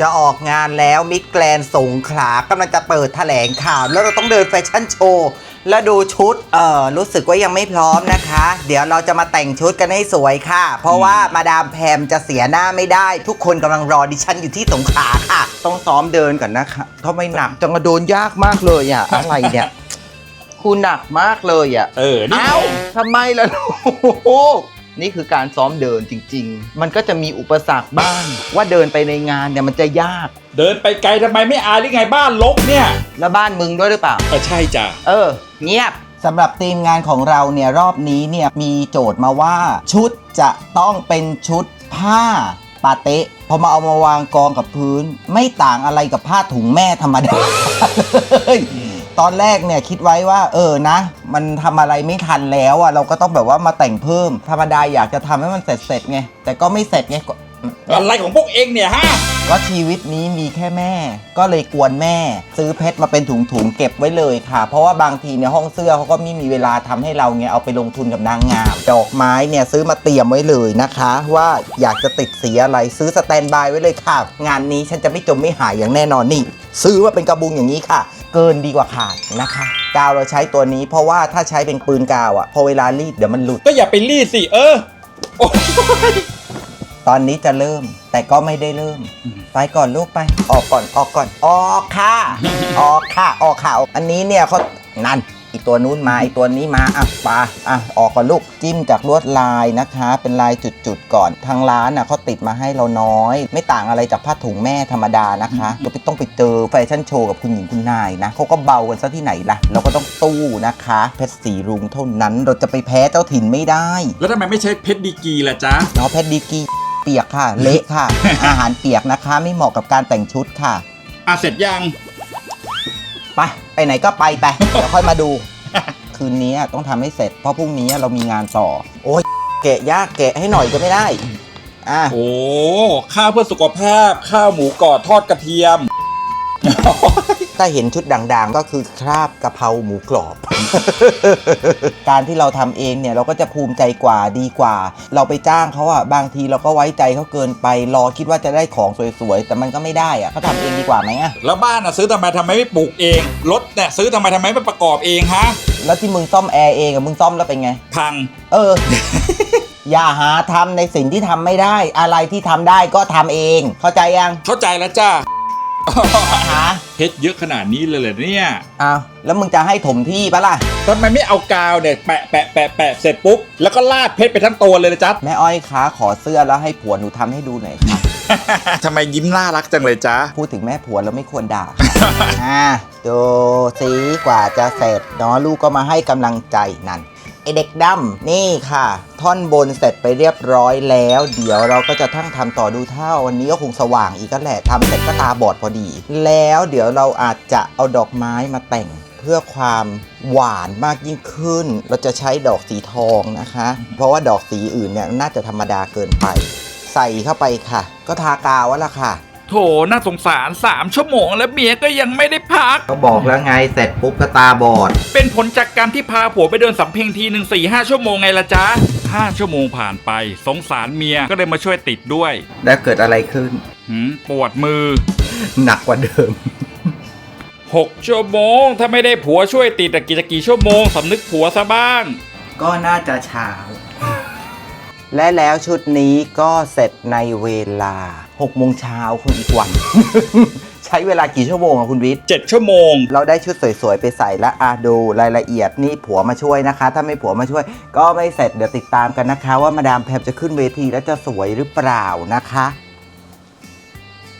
จะออกงานแล้วมิกแกลนสงขลากำลังจะเปิดแถลงข่าว แล้วเราต้องเดินแฟชั่นโชว์ แล้วดูชุด เออรู้สึกว่ายังไม่พร้อมนะคะ เดี๋ยวเราจะมาแต่งชุดกันให้สวยค่ะ เพราะว่ามาดามแพมจะเสียหน้าไม่ได้ ทุกคนกำลังรอดิฉันอยู่ที่สงขลาค่ะ ต้องซ้อมเดินก่อนนะคะทำไมหนักจังกระโดนยากมากเลยอะอะไรเนี่ยคุณหนักมากเลยอะเออนี่เอ้าทำไมล่ะลูก นี่คือการซ้อมเดินจริง ๆ มันก็จะมีอุปสรรคบ้าง ว่าเดินไปในงานเนี่ยมันจะยาก เดินไปไกลทำไมไม่อายหรือไงบ้านลกเนี่ยแล้วบ้านมึงด้วยหรือเปล่าเออใช่จ้ะเออ เงียบ สำหรับทีมงานของเราเนี่ยรอบนี้เนี่ยมีโจทย์มาว่าชุดจะต้องเป็นชุดผ้าปาเตะพอมาเอามาวางกองกับพื้น ไม่ต่างอะไรกับผ้าถุงแม่ธรรมดาเลย ตอนแรกเนี่ยคิดไว้ว่า เออนะ มันทำอะไรไม่ทันแล้วอะเราก็ต้องแบบว่ามาแต่งเพิ่ม ธรรมดาอยากจะทำให้มันเสร็จเสร็จๆไงแต่ก็ไม่เสร็จไงก็ อะไรของพวกเองเนี่ยฮะ ก็ชีวิตนี้มีแค่แม่ ก็เลยกวนแม่ ซื้อเพชรมาเป็นถุงๆเก็บไว้เลยค่ะ เพราะว่าบางทีเนี่ยห้องเสื้อเขาก็ไม่มีเวลาทำให้เราเนี่ยเอาไปลงทุนกับนางงาม ดอกไม้เนี่ยซื้อมาเตรียมไว้เลยนะคะ ว่าอยากจะติดสีอะไรซื้อสแตนบายไว้เลยค่ะ งานนี้ฉันจะไม่จมไม่หายอย่างแน่นอนนี่ ซื้อมาเป็นกระบุงอย่างนี้ค่ะ เกินดีกว่าขาดนะคะกาวเราใช้ตัวนี้ เพราะว่าถ้าใช้เป็นปืนกาวอะพอเวลารีดเดี๋ยวมันหลุดก็อย่าไปรีดสิเออโอ้ย ตอนนี้จะเริ่ม แต่ก็ไม่ได้เริ่มอืมไปก่อนลูกไป ออกก่อนออกก่อน ออกค่ะ ออกค่ะออกค่ะอันนี้เนี่ยเขานั่นอีกตัวนู้นมาอีกตัวนี้มาอะไปาอะออกก่อนลูกจิ้มจากลวดลายนะคะ เป็นลายจุดๆก่อนทางร้านน่ะเขาติดมาให้เราน้อย ไม่ต่างอะไรจากผ้าถุงแม่ธรรมดานะคะเราไปต้องไปเจอแฟชั่นโชว์กับคุณหญิงคุณนายนะเขาก็เบากันซะที่ไหนล่ะ เราก็ต้องตู้นะคะเพชรสีรุ้งเท่านั้นเราจะไปแพ้เจ้าถิ่นไม่ได้ แล้วทำไมไม่ใช้เพชรดีกรีล่ะจ๊ะเนาะเพชรดีกรีเปียกค่ะ เละค่ะ อาหารเปียกนะคะ ไม่เหมาะกับการแต่งชุดค่ะ อะเสร็จยังไปไปไหนก็ไปไปเดี๋ยวค่อยมาดู คืนนี้ต้องทำให้เสร็จเพราะพรุ่งนี้เรามีงานต่อ โอ้ยเกะยากเกะให้หน่อยก็ไม่ได้อะโอ้ข้าวเพื่อสุขภาพ ข้าวหมูกรอบทอดกระเทียม ถ้าเห็นชุดด่างๆ ก็คือคราบกะเพราหมูกรอบ การที่เราทำเองเนี่ยเราก็จะภูมิใจกว่าดีกว่า เราไปจ้างเขาอะบางทีเราก็ไว้ใจเขาเกินไป รอคิดว่าจะได้ของสวยๆ แต่มันก็ไม่ได้อะเขาทำเองดีกว่าไหมอะแล้วบ้านอะซื้อทำไมทำไมไม่ปลูกเองรถเนี่ยซื้อทำไมทำไมไม่ประกอบเองฮะแล้วที่มึงซ่อมแอร์เองอะมึงซ่อมแล้วเป็นไงพัง เอออย่าหาทำในสิ่งที่ทำไม่ได้ อะไรที่ทำได้ก็ทำเอง เข้าใจยัง เข้าใจแล้วจ้า หาเพชรเยอะขนาดนี้เลยเหรอเนี่ย อ้าวแล้วมึงจะให้ถมที่ปะล่ะ ทำไมไม่เอากาวเนี่ยแปะแปะแปะแปะเสร็จปุ๊บ แล้วก็ลาดเพชรไปทั้งตัวเลยนะจ๊ะ แม่อ้อยคะขอเสื้อแล้วให้ผัวหนูทำให้ดูหน่อยค่ะ ทำไมยิ้มน่ารักจังเลยจ๊ะ พูดถึงแม่ผัวแล้วไม่ควรด่าอ่าดูสิกว่าจะเสร็จเนาะลูกก็มาให้กำลังใจนั่นไอ เด็กดำนี่ค่ะ ท่อนบนเสร็จไปเรียบร้อยแล้ว เดี๋ยวเราก็จะทั้งทำต่อดูเท่าวันนี้ก็คงสว่างอีกก็แหละทำเสร็จก็ตาบอดพอดี แล้วเดี๋ยวเราอาจจะเอาดอกไม้มาแต่งเพื่อความหวานมากยิ่งขึ้น เราจะใช้ดอกสีทองนะคะ เพราะว่าดอกสีอื่นเนี่ยน่าจะธรรมดาเกินไป ใส่เข้าไปค่ะ ก็ทากาวแล้วล่ะค่ะ โถน่าสงสาร 3 ชั่วโมงแล้วเมียก็ยังไม่ได้พัก ก็บอกแล้วไงเสร็จปุ๊บก็ตาบอด เป็นผลจากการที่พาผัวไปเดินสำเพ็งทีหนึ่งสี่ห้าชั่วโมงไงล่ะจ๊ะห้าชั่วโมงผ่านไป สงสารเมียก็เลยมาช่วยติดด้วยแล้วเกิดอะไรขึ้น หืมปวดมือ หนักกว่าเดิม 6 ชั่วโมง ถ้าไม่ได้ผัวช่วยติดตะกี่ตะกี่ชั่วโมงสำนึกผัวซะบ้าง ก็น่าจะเช้า และแล้วชุดนี้ก็เสร็จในเวลา 6โมงเช้าคุณอีกวัน ใช้เวลากี่ชั่วโมงอะคุณวิทย์ 7 ชั่วโมง เราได้ชุดสวยๆ ไปใส่แล้วอะดูรายละเอียดนี่ผัวมาช่วยนะคะ ถ้าไม่ผัวมาช่วย ก็ไม่เสร็จเดี๋ยวติดตามกันนะคะ ว่ามาดามแพมจะขึ้นเวทีแล้วจะสวยหรือเปล่านะคะ